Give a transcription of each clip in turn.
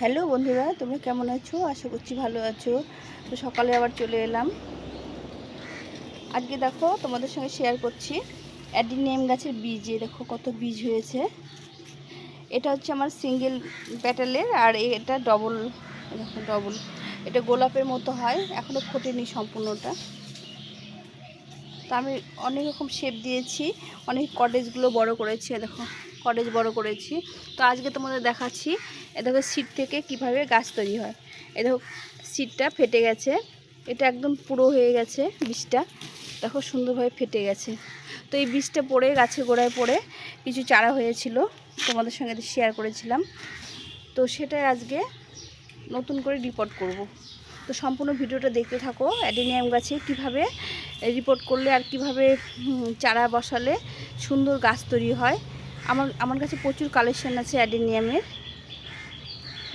Hello বন্ধুরা, তোমরা কেমন আছো? আশা করছি ভালো আছো। তো সকালে আবার চলে এলাম। আজকে দেখো, তোমাদের সঙ্গে শেয়ার করছি। অ্যাডিনিয়াম গাছের বীজ দেখো কত বীজ হয়েছে। এটা হচ্ছে আমার সিঙ্গেল প্যাটেলের আর এটা ডবল দেখো ডবল এটা গোলাপের মতো হয় এখনও ফোটেনি সম্পূর্ণটা। তো আমি অনেক রকম শেপ দিয়েছি, অনেক কটেজগুলো বড় করেছি দেখো কটেজ বড় করেছি। তো আজকে তোমাদের দেখাচ্ছি এ দেখো সিট থেকে কীভাবে গাছ তৈরি হয়। এ দেখো সিটটা ফেটে গেছে। এটা একদম পুরো হয়ে গেছে বীজটা। দেখো সুন্দরভাবে ফেটে গেছে। তো এই বীজটা পড়ে গাছের গোড়ায় পড়ে কিছু চারা হয়েছিল। তোমাদের সঙ্গে শেয়ার করেছিলাম। তো সেটাই আজকে নতুন করে রিপোর্ট করব। তো সম্পূর্ণ ভিডিওটা দেখতে থাকো। অ্যাডেনিয়াম গাছে কীভাবে রিপোর্ট করলে আর কীভাবে চারা বসালে সুন্দর গাছ তৈরি হয়। আমার আমার কাছে প্রচুর কালেকশন আছে অ্যাডেনিয়ামের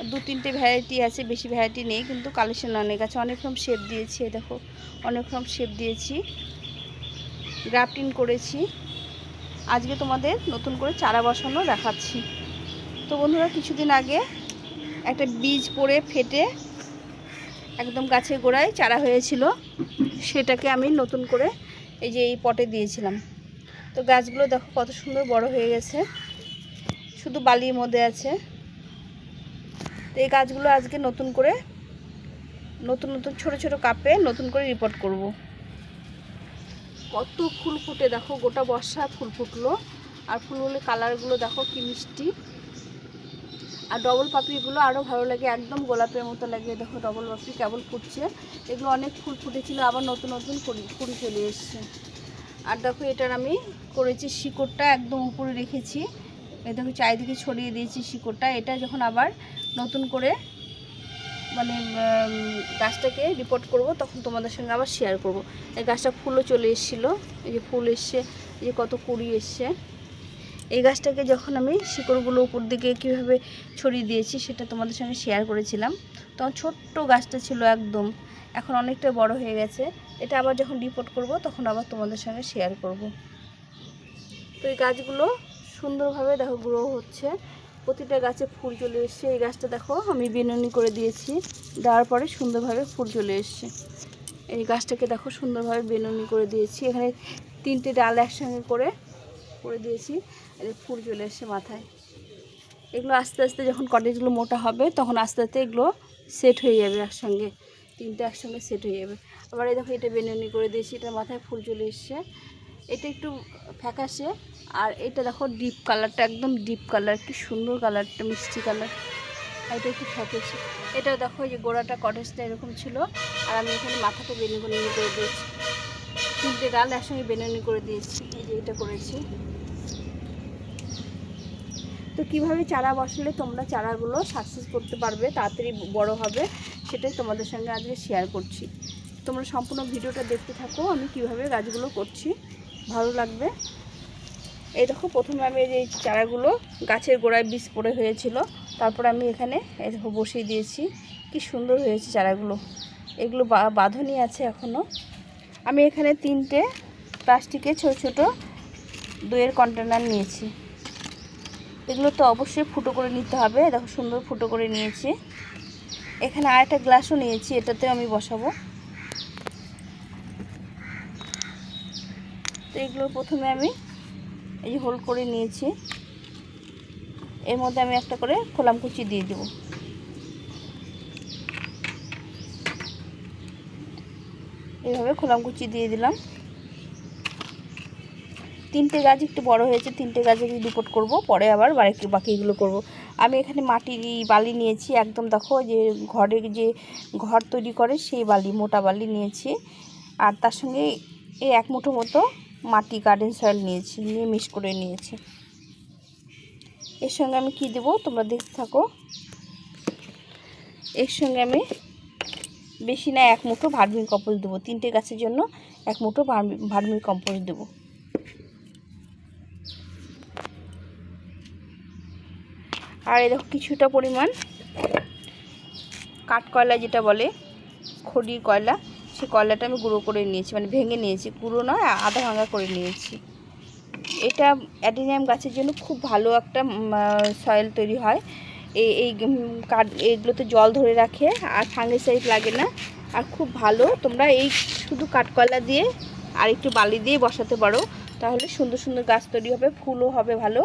দু তিনটে ভ্যারাইটি আছে, বেশি ভ্যারাইটি নেই, কিন্তু কালেকশন অনেক আছে। অনেক রকম শেপ দিয়েছি দেখো, অনেক রকম শেপ দিয়েছি। গ্রাফটিং করেছি। আজকে তোমাদের নতুন করে চারা বসানো দেখাচ্ছি। তো বন্ধুরা, কিছুদিন আগে একটা বীজ পড়ে, ফেটে একদম গাছের গোড়ায় চারা হয়েছিল। সেটাকে আমি নতুন করে এই যে এই পটে দিয়েছিলাম। তো গাছগুলো দেখো কত সুন্দর বড় হয়ে গেছে। শুধু বালির মধ্যে আছে। তো এই গাছগুলো আজকে নতুন করে, নতুন নতুন ছোট ছোট কাপে নতুন করে রিপোর্ট করব। কত ফুল ফুটে দেখো, গোটা বর্ষা ফুল ফুটলো। আর ফুলগুলো কালারগুলো দেখো কি মিষ্টি। আর ডবল পাপড়িগুলো আরও ভালো লাগে, একদম গোলাপের মতো লাগে। দেখো ডবল পাপড়ি কেবল ফুটছে। এগুলো অনেক ফুল ফুটেছিল, আবার নতুন নতুন ফুল চলে এসছে। আর দেখো এটার আমি করেছি শিকড়টা একদম উপরে রেখেছি। এই দেখো চারিদিকে ছড়িয়ে দিয়েছি শিকড়টা। এটা যখন আবার নতুন করে মানে গাছটাকে রিপোর্ট করব, তখন তোমাদের সঙ্গে আবার শেয়ার করব। এই গাছটা ফুলও চলে এসেছিল। এই যে ফুল এসছে, এই যে কত কুড়ি এসছে। এই গাছটাকে যখন আমি শিকড়গুলো উপর দিকে কীভাবে ছড়িয়ে দিয়েছি, সেটা তোমাদের সঙ্গে শেয়ার করেছিলাম। তখন ছোট্ট গাছটা ছিল একদম। এখন অনেকটা বড় হয়ে গেছে। এটা আবার যখন রিপোর্ট করব, তখন আবার তোমাদের সঙ্গে শেয়ার করব। তো এই গাছগুলো সুন্দরভাবে দেখো গ্রো হচ্ছে। প্রতিটা গাছে ফুল চলে এসছে। এই গাছটা দেখো, আমি বিনুনি করে দিয়েছি। দেওয়ার পরে সুন্দরভাবে ফুল চলে এসছে। এই গাছটাকে দেখো সুন্দরভাবে বেনুনি করে দিয়েছি। এখানে তিনটে ডাল একসঙ্গে করে করে দিয়েছি। ফুল চলে এসছে মাথায়। এগুলো আস্তে আস্তে যখন কটেজগুলো মোটা হবে, তখন আস্তে আস্তে এগুলো সেট হয়ে যাবে একসঙ্গে। তিনটে একসঙ্গে সেট হয়ে যাবে। আবার এই দেখো এটা বেনুনি করে দিয়েছি। এটা মাথায় ফুল চলে এসছে। এটা একটু ফ্যাকাশে। আর এটা দেখো ডিপ কালারটা, একদম ডিপ কালার, কি সুন্দর কালারটা, মিষ্টি কালার। এটা একটু ফ্যাকাশে। এটাও দেখো যে গোড়াটা কটেজটা এরকম ছিল। আর আমি এখানে মাথাটা বেনুনি করে দিয়েছি। তিনটে ডাল একসঙ্গে বেনুনি করে দিয়েছি। এই যে এটা করেছি। তো কীভাবে চারা বসালে তোমরা চারাগুলো সাকসেস করতে পারবে, তাড়াতাড়ি বড় হবে, সেটাই তোমাদের সঙ্গে আজকে শেয়ার করছি। তোমরা সম্পূর্ণ ভিডিওটা দেখতে থাকো, আমি কীভাবে গাছগুলো করছি। ভালো লাগবে। এই দেখো, প্রথমে আমি এই চারাগুলো গাছের গোড়ায় বীজ পড়ে হয়েছিল, তারপর আমি এখানে এই দেখো বসিয়ে দিয়েছি। কি সুন্দর হয়েছে চারাগুলো। এগুলো বা- বাঁধনি আছে এখনও আমি এখানে তিনটে প্লাস্টিকের ছোট ছোট দইয়ের কন্টেনার নিয়েছি। এগুলো তো অবশ্যই ফুটো করে নিতে হবে। দেখো, সুন্দর ফুটো করে নিয়েছি। এখানে আর একটা গ্লাসও নিয়েছি, এটাতেও আমি বসাবো। এগুলো প্রথমে আমি এই হোল করে নিয়েছি। এর মধ্যে আমি একটা করে খোলাম কুচি দিয়ে দেবো। এইভাবে খোলাম কুচি দিয়ে দিলাম। তিনটে গাছ একটু বড় হয়েছে, তিনটে গাছে রিপোর্ট করব, পরে আবার বাকি বাকিগুলো করব। আমি এখানে মাটি বালি নিয়েছি, একদম দেখো যে ঘরের যে ঘর তৈরি করে সেই বালি, মোটা বালি নিয়েছি। আর তার সঙ্গে এই এক মুঠো মতো মাটি গার্ডেন সয়েল নিয়েছি নিয়ে মিক্স করে নিয়েছি। এর সঙ্গে আমি কি দেবো তোমরা দেখতে থাকো। এর সঙ্গে আমি বেশি না এক মুঠো ভার্মি কম্পোস্ট দেবো। তিনটে গাছের জন্য এক মুঠো ভার্মি কম্পোস্ট দেবো। আর এরকম কিছুটা পরিমাণ কাঠ কয়লা যেটা বলে খড়ির কয়লা। সেই কয়লাটা আমি গুঁড়ো করে নিয়েছি মানে ভেঙে নিয়েছি। গুঁড়ো নয়, আধা ভাঙা করে নিয়েছি। এটা অ্যাডিনিয়াম গাছের জন্য খুব ভালো একটা সয়েল তৈরি হয়। এই এই কাঠ এইগুলোতে জল ধরে রাখে, আর ফাঙ্গিসাইড লাগে না। আর খুব ভালো, তোমরা এই শুধু কাঠকয়লা দিয়ে আর একটু বালি দিয়ে বসাতে পারো। তাহলে সুন্দর সুন্দর গাছ তৈরি হবে, ফুলও হবে ভালো।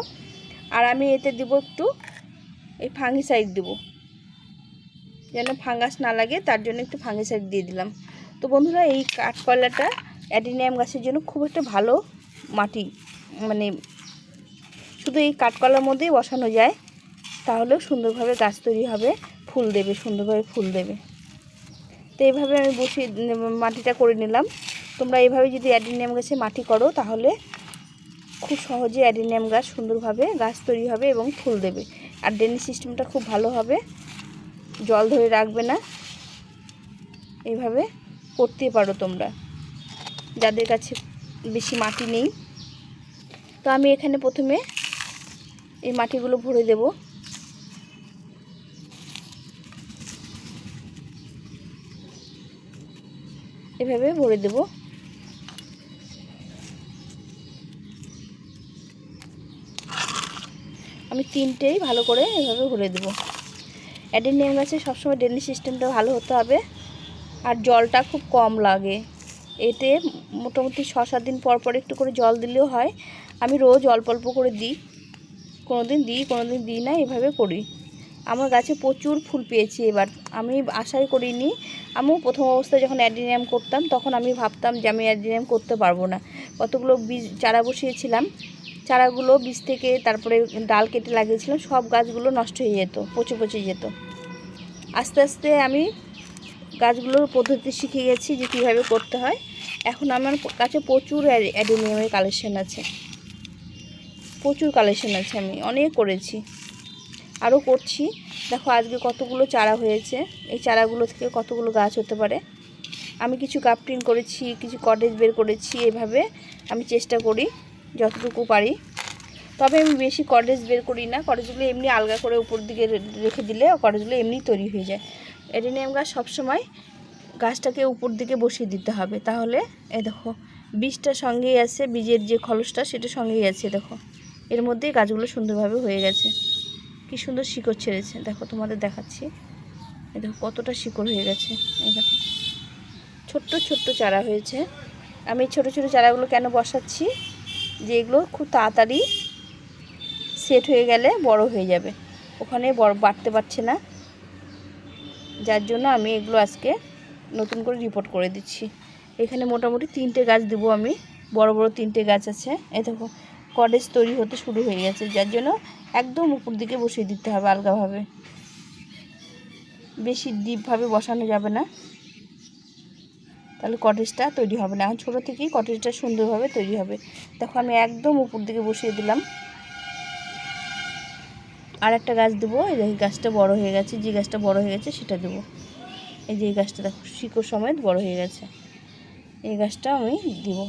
আর আমি এতে দিব একটু, এই ফাঙ্গিসাইড দেবো। যেন ফাঙ্গাস না লাগে, তার জন্য একটু ফাঙ্গিসাইড দিয়ে দিলাম। তো বন্ধুরা, এই কাঠকয়লাটা অ্যাডিনিয়াম গাছের জন্য খুব একটা ভালো মাটি। মানে শুধু এই কাঠকলার মধ্যেই বসানো যায়, তাহলেও সুন্দরভাবে গাছ তৈরি হবে, ফুল দেবে, সুন্দরভাবে ফুল দেবে। তো এইভাবে আমি বসিয়ে, মাটিটা করে নিলাম। তোমরা এইভাবে যদি অ্যাডিনিয়াম গাছে মাটি করো, তাহলে খুব সহজে অ্যাডিনিয়াম গাছ সুন্দরভাবে গাছ তৈরি হবে এবং ফুল দেবে। আর ড্রেনেজ সিস্টেমটা খুব ভালো হবে, জল ধরে রাখবে না। এইভাবে করতে পারো তোমরা। যাদের কাছে বেশি মাটি নেই। তো আমি এখানে প্রথমে এই মাটিগুলো ভরে দেব। এভাবে ভরে দেব। আমি তিনটেই ভালো করে এভাবে ভরে দেব। অ্যাডেনিয়াম গাছে সবসময় ড্রেনেজ সিস্টেমটা ভালো হতে হবে। আর জলটা খুব কম লাগে। এতে মোটামুটি ছ সাত দিন পর পর একটু করে জল দিলেও হয়। আমি রোজ অল্প অল্প করে দিই। কোনো দিন দিই কোনো দিন দিই না, এভাবে করি। আমার গাছে প্রচুর ফুল পেয়েছি এবার। আমি আশাই করিনি। আমিও প্রথম অবস্থায় যখন অ্যাডিনিয়াম করতাম, তখন আমি ভাবতাম যে আমি অ্যাডিনিয়াম করতে পারব না। কতগুলো বীজ, চারা বসিয়েছিলাম। চারাগুলো বীজ থেকে তারপরে ডাল কেটে লাগিয়েছিলাম। সব গাছগুলো নষ্ট হয়ে যেত, পচে পচে যেত। আস্তে আস্তে আমি গাছগুলোর পদ্ধতি শিখে গেছি যে কীভাবে করতে হয়। এখন আমার কাছে প্রচুর অ্যাডেনিয়ামের কালেকশান আছে। প্রচুর কালেকশান আছে আমি, অনেক করেছি। আরও করছি। দেখো আজকে কতগুলো চারা হয়েছে। এই চারাগুলো থেকে কতগুলো গাছ হতে পারে। আমি কিছু কাপটিং করেছি, কিছু কটেজ বের করেছি, এভাবে আমি চেষ্টা করি যতটুকু পারি। তবে আমি বেশি কটেজ বের করি না। কটেজগুলো এমনি আলগা করে উপর দিকে রেখে দিলে কটেজগুলো এমনি তৈরি হয়ে যায়। এডেনিয়াম গাছ সবসময় গাছটাকে উপর দিকে বসিয়ে দিতে হবে। তাহলে এ দেখো, বীজটা সঙ্গেই আছে, বীজের যে খলসটা সেটা সঙ্গেই আছে দেখো। এর মধ্যেই গাছগুলো সুন্দরভাবে হয়ে গেছে। কি সুন্দর শিকড় ছেড়েছে। দেখো, তোমাদের দেখাচ্ছি। এ দেখো, কতটা শিকড় হয়ে গেছে। এই দেখো, ছোট্ট ছোট্ট চারা হয়েছে। আমি ছোটো ছোটো চারাগুলো কেন বসাচ্ছি? যে এগুলো খুব তাড়াতাড়ি সেট হয়ে গেলে বড় হয়ে যাবে। ওখানে বড় বাড়তে পারছে না। যার জন্য আমি এগুলো আজকে নতুন করে রিপোর্ট করে দিচ্ছি। এখানে মোটামুটি তিনটে গাছ দেবো আমি। বড় বড় তিনটে গাছ আছে। এই দেখো কটেজ তৈরি হতে শুরু হয়ে গেছে, যার জন্য একদম উপর দিকে বসিয়ে দিতে হবে আলগাভাবে। বেশি ডিপভাবে বসানো যাবে না। তাহলে কটেজটা তৈরি হবে না। ছোটো থেকেই কটেজটা সুন্দরভাবে তৈরি হবে। দেখো, আমি একদম উপর দিকে বসিয়ে দিলাম। আর একটা গাছ দেবো, এই গাছটা বড় হয়ে গেছে, যে গাছটা বড় হয়ে গেছে সেটা দেবো। এই যে এই গাছটা দেখো, শিকড় সমেত বড় হয়ে গেছে। এই গাছটা আমি দিব।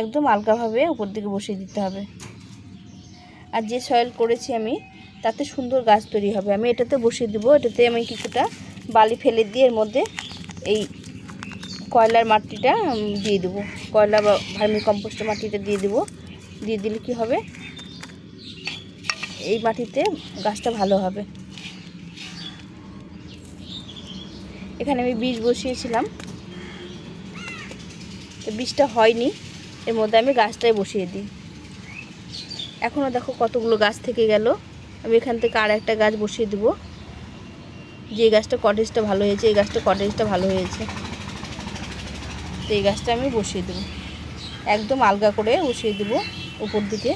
একদম হালকাভাবে উপর দিকে বসিয়ে দিতে হবে। আর যে সয়েল করেছি আমি, তাতে সুন্দর গাছ তৈরি হবে। আমি এটাতে বসিয়ে দেবো, এটাতে আমি কিছুটা বালি ফেলে দিয়ে এর মধ্যে এই কয়লার মাটিটা দিয়ে দেবো। কয়লা বা ভার্মি কম্পোস্টের মাটিটা দিয়ে দেবো। দিয়ে দিলে কি হবে? এই মাটিতে গাছটা ভালো হবে। এখানে আমি বীজ বসিয়েছিলাম। তো বীজটা হয়নি, এর মধ্যে আমি গাছটাই বসিয়ে দিই। এখনও দেখো কতগুলো গাছ থেকে গেল। আমি এখান থেকে আর একটা গাছ বসিয়ে দেবো। যে গাছটা কটেজটা ভালো হয়েছে, এই গাছটা কটেজটা ভালো হয়েছে। তো এই গাছটা আমি বসিয়ে দেবো। একদম আলগা করে বসিয়ে দেবো। উপর দিকে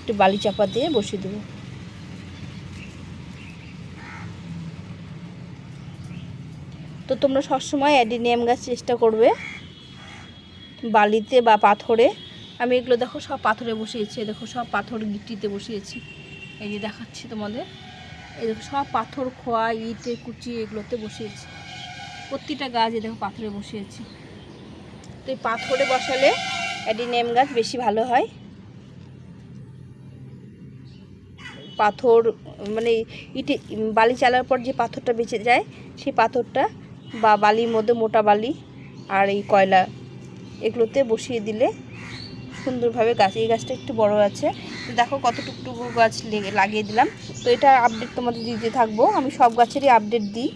একটু বালি চাপা দিয়ে বসিয়ে দেবো। তো তোমরা সবসময় অ্যাডিনিয়াম গাছ চেষ্টা করবে বালিতে বা পাথরে। আমি এগুলো দেখো সব পাথরে বসিয়েছি দেখো সব পাথর গিট্টিতে বসিয়েছি। এই যে দেখাচ্ছি তোমাদের। এই দেখো সব পাথর, খোয়া, ইটে, কুচি এগুলোতে বসিয়েছি। প্রতিটা গাছ দেখো পাথরে বসিয়েছি। তো এই পাথরে বসালে অ্যাডিনিয়াম গাছ বেশি ভালো হয়। পাথর মানে ইটে, বালি চালার পর যে পাথরটা বেঁচে যায়, সেই পাথরটা বা বালির মধ্যে মোটা বালি আর এই কয়লা, এগুলোতে বসিয়ে দিলে সুন্দরভাবে গাছ, এই গাছটা একটু বড় আছে। তো দেখো কত টুকটুকু গাছ লেগে- লাগিয়ে দিলাম। তো এটা আপডেট তোমাদের দিতে থাকব। আমি সব গাছেরই আপডেট দিই।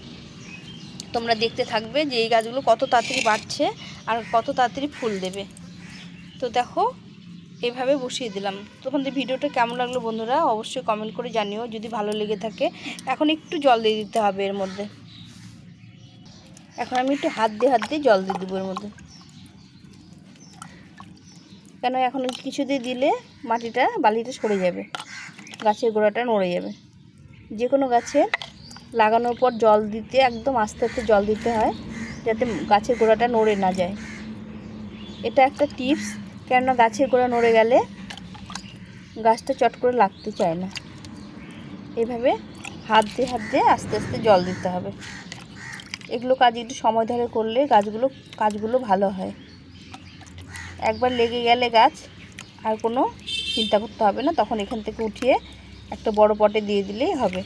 তোমরা দেখতে থাকবে যে এই গাছগুলো কত তাড়াতাড়ি বাড়ছে আর কত তাড়াতাড়ি ফুল দেবে। তো দেখো, এভাবে বসিয়ে দিলাম। তোমাদের ভিডিওটা কেমন লাগল বন্ধুরা, অবশ্যই কমেন্ট করে জানিও। যদি ভালো লেগে থাকে, এখন একটু জল দিয়ে দিতে হবে এর মধ্যে। এখন আমি একটু হাত দিয়ে হাত দিয়ে জল দিয়ে দেবো এর মধ্যে। কেন এখন কিছু দিয়ে দিলে মাটিটা, বালিটা সরে যাবে। গাছের গোড়াটা নড়ে যাবে। যে কোনো গাছে লাগানোর পর জল দিতে, একদম আস্তে আস্তে জল দিতে হয়, যাতে গাছের গোড়াটা নড়ে না যায়। এটা একটা টিপস, কেননা গাছের গোড়া নড়ে গেলে গাছটা চট করে লাগতে চায় না। এভাবে হাত দিয়ে হাত দিয়ে আস্তে আস্তে জল দিতে হবে। এগুলো কাজ একটু সময় ধরে করলে গাছগুলো, কাজগুলো ভালো হয়। একবার লেগে গেলে গাছ আর কোনো চিন্তা করতে হবে না, তখন এখান থেকে উঠিয়ে একটা বড় পটে দিয়ে দিলেই হবে।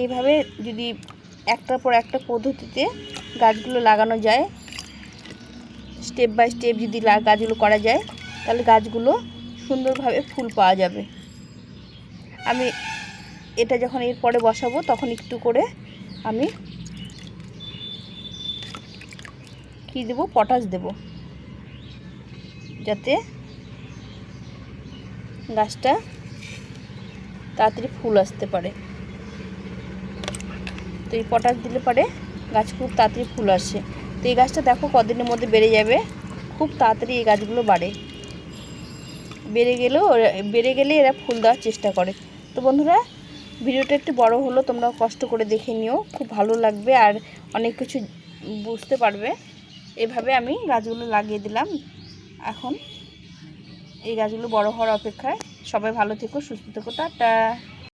এইভাবে যদি একটার পর একটা পদ্ধতিতে গাছগুলো লাগানো যায় স্টেপ বাই স্টেপ যদি গাছগুলো করা যায়, তাহলে গাছগুলো সুন্দরভাবে ফুল পাওয়া যাবে। আমি এটা যখন এরপরে বসাবো, তখন একটু করে আমি কি দেবো? পটাশ দেব। যাতে গাছটা তাড়াতাড়ি ফুল আসতে পারে। তো এই পটাশ দিলে পারে গাছ খুব তাড়াতাড়ি ফুল আসে। তো এই গাছটা দেখো কদিনের মধ্যে বেড়ে যাবে। খুব তাড়াতাড়ি এই গাছগুলো বাড়ে। বেড়ে গেলেও, বেড়ে গেলে এরা ফুল দেওয়ার চেষ্টা করে। তো বন্ধুরা ভিডিওটা একটু বড় হলো, তোমরা কষ্ট করে দেখে নিও, খুব ভালো লাগবে আর অনেক কিছু বুঝতে পারবে। এভাবে আমি গাছগুলো লাগিয়ে দিলাম। এখন এই গাছগুলো বড় হওয়ার অপেক্ষায় সবাই ভালো থেকো, সুস্থ থেকো, টাটা।